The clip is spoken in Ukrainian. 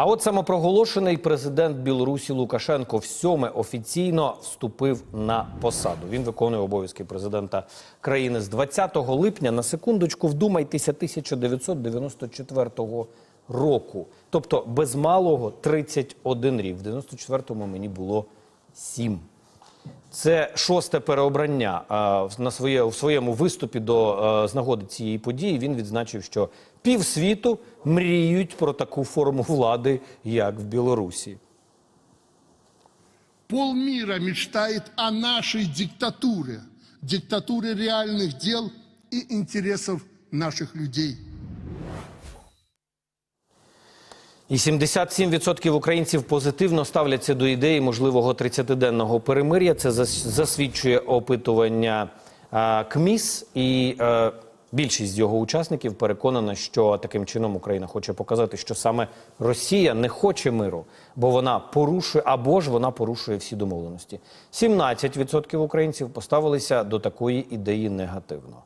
А от самопроголошений президент Білорусі Лукашенко всьоме офіційно вступив на посаду. Він виконує обов'язки президента країни з 20 липня. На секундочку, вдумайтеся, 1994 року. Тобто без малого 31 рік. В 94-му мені було 7. Це шосте переобрання. В- На своє, у своєму виступі до е, з нагоди цієї події він відзначив, що півсвіту мріють про таку форму влади, як в Білорусі. Полмира мечтает о нашей диктатуре, диктатуре реальных дел и интересов наших людей. І 77% українців позитивно ставляться до ідеї можливого 30-денного перемир'я. Це зас- засвідчує опитування е, КМІС. І е, більшість його учасників переконана, що таким чином Україна хоче показати, що саме Росія не хоче миру, бо вона порушує або ж вона порушує всі домовленості. 17% українців поставилися до такої ідеї негативно.